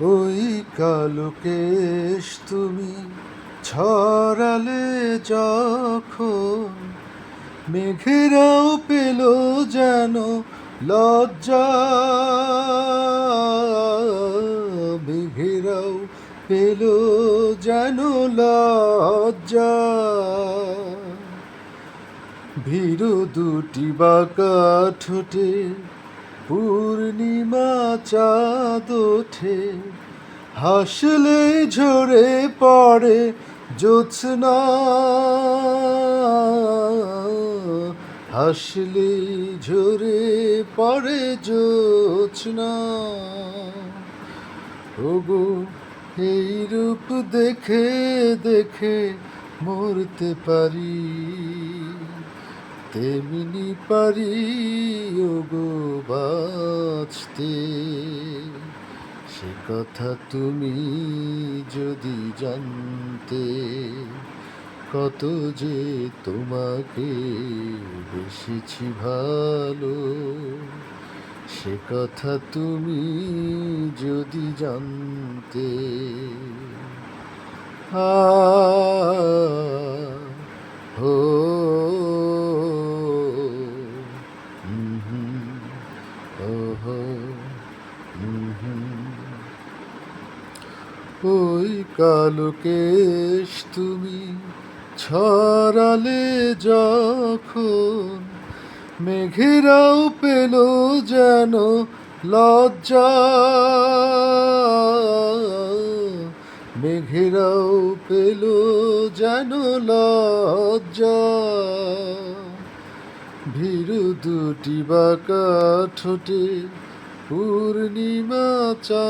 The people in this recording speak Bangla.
ওই কালো কেশ তুমি ছড়ালে যখন মেঘেরাও পেল যেন লজ্জা, মেঘেরাও পেল যেন লজ্জা। ভীরু দুটি বাঁকা ঠোঁটে পূর্ণিমা চাঁদ ওঠে, হাসলে ঝরে পড়ে জ্যোৎস্না। হাসলে ঝরে পড়ে জ্যোৎস্না। ওগো, এই রূপ দেখে দেখে মরতে পারি। তেমনি পারি, ওগো বাঁচতে। সে কথা তুমি যদি জানতে, কত যে তোমাকে বেশিছি ভালো। সে কথা তুমি যদি জানতে, আ ওই কালো কেশ তুমি ছড়ালে যখন মেঘেরাও পেল যেন লজ্জা। মেঘেরাও পেল যেন লজ্জা। ভীরু দুটি বাঁকা ঠোঁটে পূর্ণিমা চা